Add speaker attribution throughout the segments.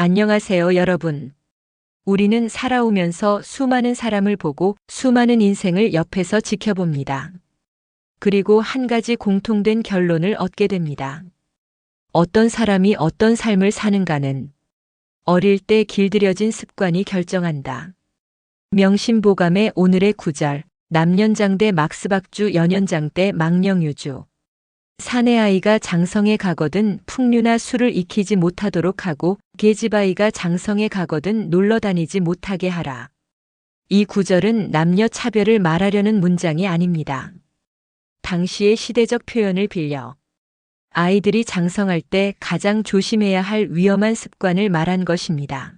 Speaker 1: 안녕하세요, 여러분. 우리는 살아오면서 수많은 사람을 보고 수많은 인생을 옆에서 지켜봅니다. 그리고 한 가지 공통된 결론을 얻게 됩니다. 어떤 사람이 어떤 삶을 사는가는 어릴 때 길들여진 습관이 결정한다. 명심보감의 오늘의 구절, 남년장 대 막스박주 연연장대 망령유주. 사내 아이가 장성에 가거든 풍류나 술을 익히지 못하도록 하고 계집아이가 장성에 가거든 놀러 다니지 못하게 하라. 이 구절은 남녀 차별을 말하려는 문장이 아닙니다. 당시의 시대적 표현을 빌려 아이들이 장성할 때 가장 조심해야 할 위험한 습관을 말한 것입니다.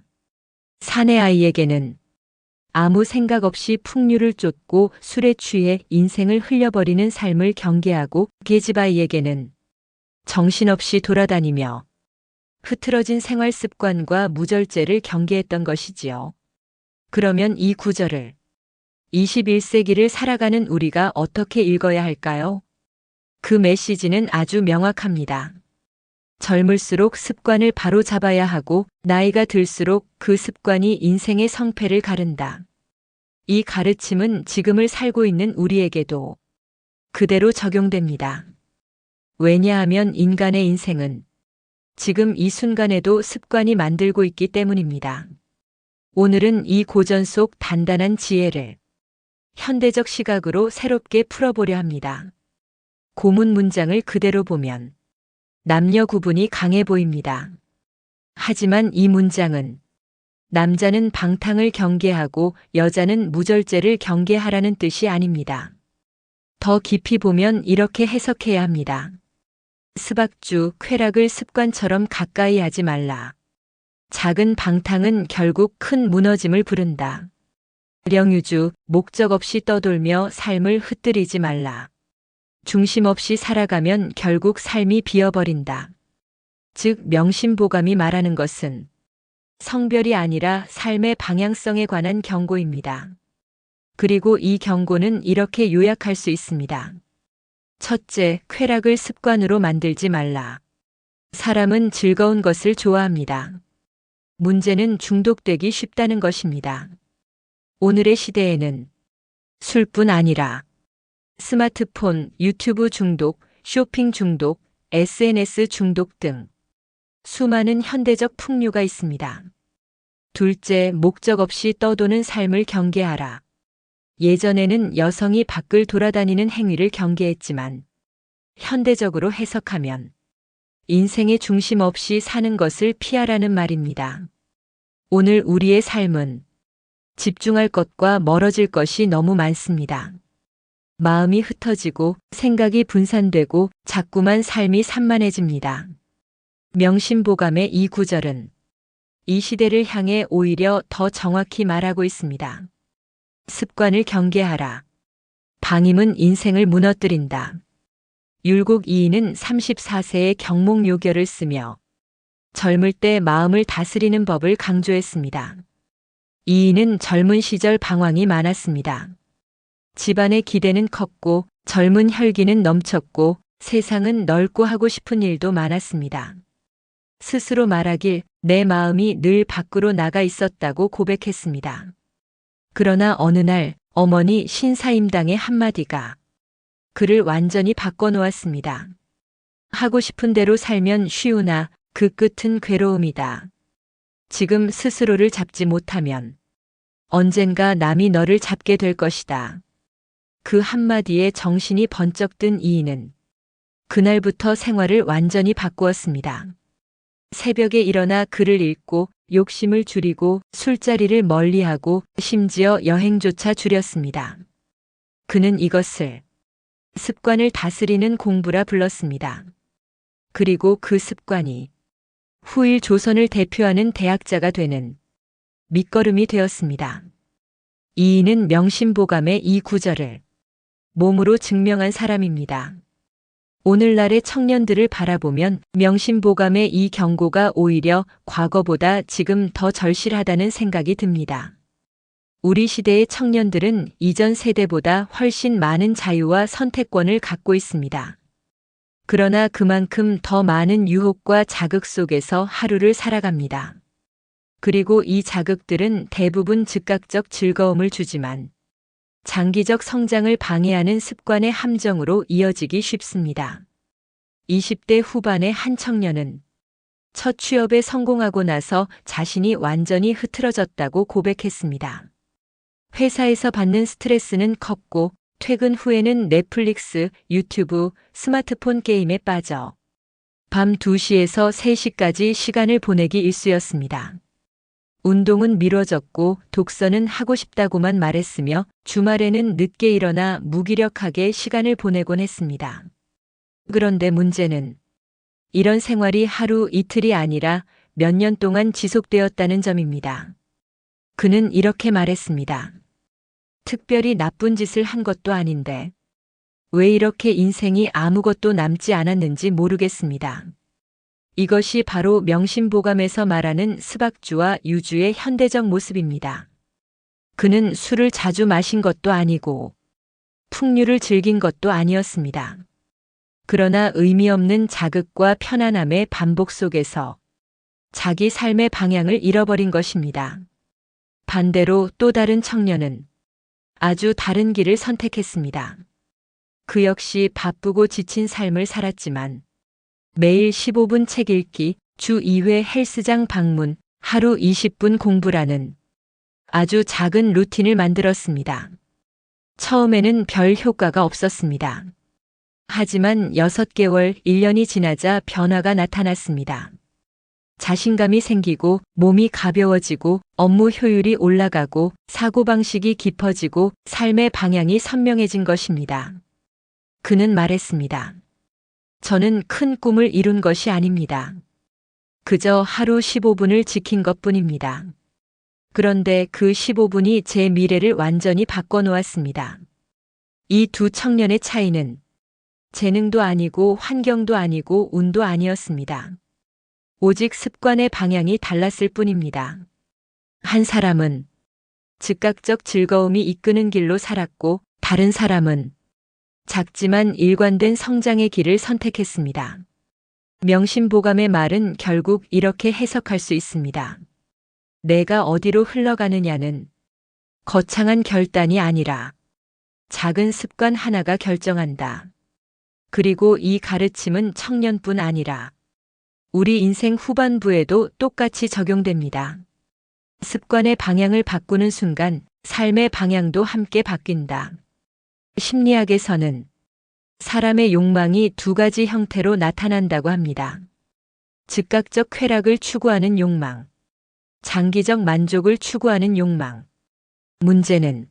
Speaker 1: 사내 아이에게는 아무 생각 없이 풍류를 쫓고 술에 취해 인생을 흘려버리는 삶을 경계하고 계집아이에게는 정신없이 돌아다니며 흐트러진 생활 습관과 무절제를 경계했던 것이지요. 그러면 이 구절을 21세기를 살아가는 우리가 어떻게 읽어야 할까요? 그 메시지는 아주 명확합니다. 젊을수록 습관을 바로 잡아야 하고 나이가 들수록 그 습관이 인생의 성패를 가른다. 이 가르침은 지금을 살고 있는 우리에게도 그대로 적용됩니다. 왜냐하면 인간의 인생은 지금 이 순간에도 습관이 만들고 있기 때문입니다. 오늘은 이 고전 속 단단한 지혜를 현대적 시각으로 새롭게 풀어보려 합니다. 고문 문장을 그대로 보면 남녀 구분이 강해 보입니다. 하지만 이 문장은 남자는 방탕을 경계하고 여자는 무절제를 경계하라는 뜻이 아닙니다. 더 깊이 보면 이렇게 해석해야 합니다. 스박주, 쾌락을 습관처럼 가까이 하지 말라. 작은 방탕은 결국 큰 무너짐을 부른다. 령유주, 목적 없이 떠돌며 삶을 흩뜨리지 말라. 중심 없이 살아가면 결국 삶이 비어버린다. 즉, 명심보감이 말하는 것은 성별이 아니라 삶의 방향성에 관한 경고입니다. 그리고 이 경고는 이렇게 요약할 수 있습니다. 첫째, 쾌락을 습관으로 만들지 말라. 사람은 즐거운 것을 좋아합니다. 문제는 중독되기 쉽다는 것입니다. 오늘의 시대에는 술뿐 아니라 스마트폰, 유튜브 중독, 쇼핑 중독, SNS 중독 등 수많은 현대적 풍류가 있습니다. 둘째, 목적 없이 떠도는 삶을 경계하라. 예전에는 여성이 밖을 돌아다니는 행위를 경계했지만 현대적으로 해석하면 인생의 중심 없이 사는 것을 피하라는 말입니다. 오늘 우리의 삶은 집중할 것과 멀어질 것이 너무 많습니다. 마음이 흩어지고 생각이 분산되고 자꾸만 삶이 산만해집니다. 명심보감의 이 구절은 이 시대를 향해 오히려 더 정확히 말하고 있습니다. 습관을 경계하라. 방임은 인생을 무너뜨린다. 율곡 이인은 34세의 경목 요결을 쓰며 젊을 때 마음을 다스리는 법을 강조했습니다. 이인은 젊은 시절 방황이 많았습니다. 집안의 기대는 컸고 젊은 혈기는 넘쳤고 세상은 넓고 하고 싶은 일도 많았습니다. 스스로 말하길 내 마음이 늘 밖으로 나가 있었다고 고백했습니다. 그러나 어느 날 어머니 신사임당의 한마디가 그를 완전히 바꿔놓았습니다. 하고 싶은 대로 살면 쉬우나 그 끝은 괴로움이다. 지금 스스로를 잡지 못하면 언젠가 남이 너를 잡게 될 것이다. 그 한마디에 정신이 번쩍 든 이인은 그날부터 생활을 완전히 바꾸었습니다. 새벽에 일어나 글을 읽고 욕심을 줄이고 술자리를 멀리하고 심지어 여행조차 줄였습니다. 그는 이것을 습관을 다스리는 공부라 불렀습니다. 그리고 그 습관이 후일 조선을 대표하는 대학자가 되는 밑거름이 되었습니다. 이인은 명심보감의 이 구절을 몸으로 증명한 사람입니다. 오늘날의 청년들을 바라보면 명심보감의 이 경고가 오히려 과거보다 지금 더 절실하다는 생각이 듭니다. 우리 시대의 청년들은 이전 세대보다 훨씬 많은 자유와 선택권을 갖고 있습니다. 그러나 그만큼 더 많은 유혹과 자극 속에서 하루를 살아갑니다. 그리고 이 자극들은 대부분 즉각적 즐거움을 주지만 장기적 성장을 방해하는 습관의 함정으로 이어지기 쉽습니다. 20대 후반의 한 청년은 첫 취업에 성공하고 나서 자신이 완전히 흐트러졌다고 고백했습니다. 회사에서 받는 스트레스는 컸고 퇴근 후에는 넷플릭스, 유튜브, 스마트폰 게임에 빠져 밤 2시에서 3시까지 시간을 보내기 일쑤였습니다. 운동은 미뤄졌고 독서는 하고 싶다고만 말했으며 주말에는 늦게 일어나 무기력하게 시간을 보내곤 했습니다. 그런데 문제는 이런 생활이 하루 이틀이 아니라 몇 년 동안 지속되었다는 점입니다. 그는 이렇게 말했습니다. 특별히 나쁜 짓을 한 것도 아닌데 왜 이렇게 인생이 아무것도 남지 않았는지 모르겠습니다. 이것이 바로 명심보감에서 말하는 스박주와 유주의 현대적 모습입니다. 그는 술을 자주 마신 것도 아니고 풍류를 즐긴 것도 아니었습니다. 그러나 의미 없는 자극과 편안함의 반복 속에서 자기 삶의 방향을 잃어버린 것입니다. 반대로 또 다른 청년은 아주 다른 길을 선택했습니다. 그 역시 바쁘고 지친 삶을 살았지만 매일 15분 책 읽기, 주 2회 헬스장 방문, 하루 20분 공부라는 아주 작은 루틴을 만들었습니다. 처음에는 별 효과가 없었습니다. 하지만 6개월, 1년이 지나자 변화가 나타났습니다. 자신감이 생기고 몸이 가벼워지고 업무 효율이 올라가고 사고방식이 깊어지고 삶의 방향이 선명해진 것입니다. 그는 말했습니다. 저는 큰 꿈을 이룬 것이 아닙니다. 그저 하루 15분을 지킨 것 뿐입니다. 그런데 그 15분이 제 미래를 완전히 바꿔놓았습니다. 이 두 청년의 차이는 재능도 아니고 환경도 아니고 운도 아니었습니다. 오직 습관의 방향이 달랐을 뿐입니다. 한 사람은 즉각적 즐거움이 이끄는 길로 살았고 다른 사람은 작지만 일관된 성장의 길을 선택했습니다. 명심보감의 말은 결국 이렇게 해석할 수 있습니다. 내가 어디로 흘러가느냐는 거창한 결단이 아니라 작은 습관 하나가 결정한다. 그리고 이 가르침은 청년뿐 아니라 우리 인생 후반부에도 똑같이 적용됩니다. 습관의 방향을 바꾸는 순간 삶의 방향도 함께 바뀐다. 심리학에서는 사람의 욕망이 두 가지 형태로 나타난다고 합니다. 즉각적 쾌락을 추구하는 욕망, 장기적 만족을 추구하는 욕망. 문제는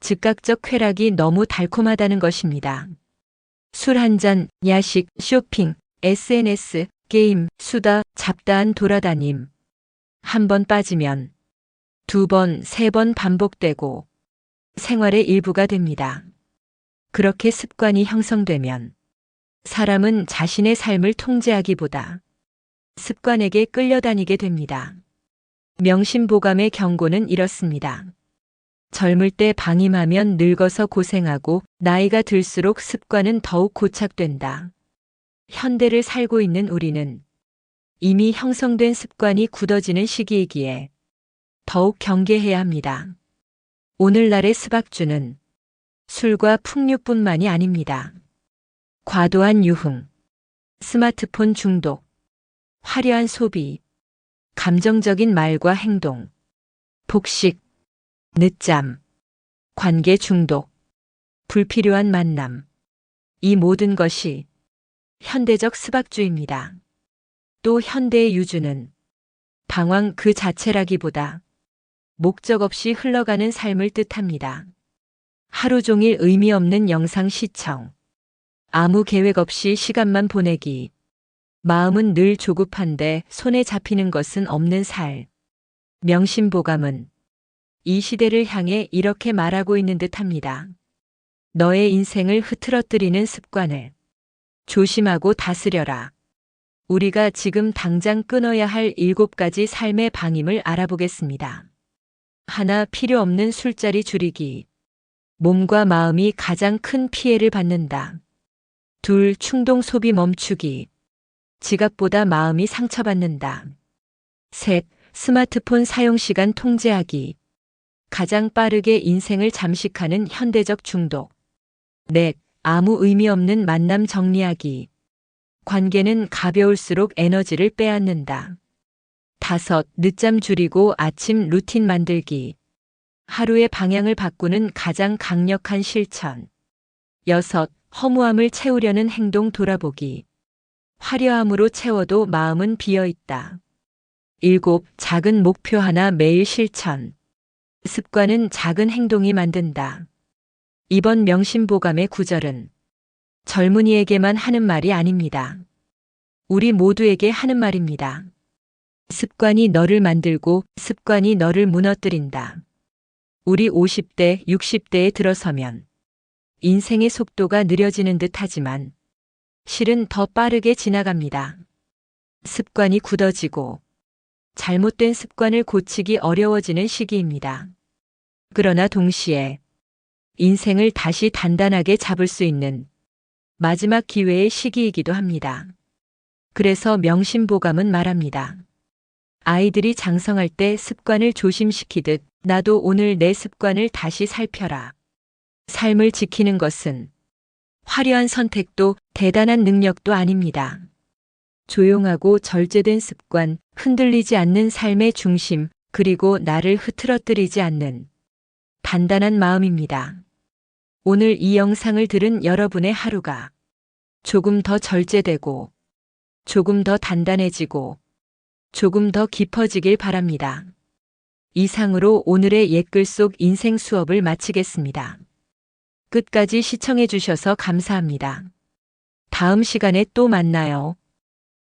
Speaker 1: 즉각적 쾌락이 너무 달콤하다는 것입니다. 술 한 잔, 야식, 쇼핑, SNS, 게임, 수다, 잡다한 돌아다님. 한 번 빠지면 두 번, 세 번 반복되고 생활의 일부가 됩니다. 그렇게 습관이 형성되면 사람은 자신의 삶을 통제하기보다 습관에게 끌려다니게 됩니다. 명심보감의 경고는 이렇습니다. 젊을 때 방임하면 늙어서 고생하고 나이가 들수록 습관은 더욱 고착된다. 현대를 살고 있는 우리는 이미 형성된 습관이 굳어지는 시기이기에 더욱 경계해야 합니다. 오늘날의 스박주는 술과 풍류뿐만이 아닙니다. 과도한 유흥, 스마트폰 중독, 화려한 소비, 감정적인 말과 행동, 복식, 늦잠, 관계 중독, 불필요한 만남. 이 모든 것이 현대적 스박주입니다. 또 현대의 유주는 방황 그 자체라기보다 목적 없이 흘러가는 삶을 뜻합니다. 하루 종일 의미 없는 영상 시청. 아무 계획 없이 시간만 보내기. 마음은 늘 조급한데 손에 잡히는 것은 없는 살. 명심보감은 이 시대를 향해 이렇게 말하고 있는 듯 합니다. 너의 인생을 흐트러뜨리는 습관을 조심하고 다스려라. 우리가 지금 당장 끊어야 할 일곱 가지 삶의 방임을 알아보겠습니다. 하나 필요 없는 술자리 줄이기. 몸과 마음이 가장 큰 피해를 받는다. 둘, 충동 소비 멈추기. 지갑보다 마음이 상처받는다. 셋, 스마트폰 사용 시간 통제하기. 가장 빠르게 인생을 잠식하는 현대적 중독. 넷. 아무 의미 없는 만남 정리하기. 관계는 가벼울수록 에너지를 빼앗는다. 다섯. 늦잠 줄이고 아침 루틴 만들기. 하루의 방향을 바꾸는 가장 강력한 실천. 여섯. 허무함을 채우려는 행동 돌아보기. 화려함으로 채워도 마음은 비어 있다. 일곱. 작은 목표 하나 매일 실천. 습관은 작은 행동이 만든다. 이번 명심보감의 구절은 젊은이에게만 하는 말이 아닙니다. 우리 모두에게 하는 말입니다. 습관이 너를 만들고 습관이 너를 무너뜨린다. 우리 50대, 60대에 들어서면 인생의 속도가 느려지는 듯 하지만 실은 더 빠르게 지나갑니다. 습관이 굳어지고 잘못된 습관을 고치기 어려워지는 시기입니다. 그러나 동시에 인생을 다시 단단하게 잡을 수 있는 마지막 기회의 시기이기도 합니다. 그래서 명심보감은 말합니다. 아이들이 장성할 때 습관을 조심시키듯 나도 오늘 내 습관을 다시 살펴라. 삶을 지키는 것은 화려한 선택도 대단한 능력도 아닙니다. 조용하고 절제된 습관, 흔들리지 않는 삶의 중심, 그리고 나를 흐트러뜨리지 않는 단단한 마음입니다. 오늘 이 영상을 들은 여러분의 하루가 조금 더 절제되고 조금 더 단단해지고 조금 더 깊어지길 바랍니다. 이상으로 오늘의 옛글 속 인생 수업을 마치겠습니다. 끝까지 시청해 주셔서 감사합니다. 다음 시간에 또 만나요.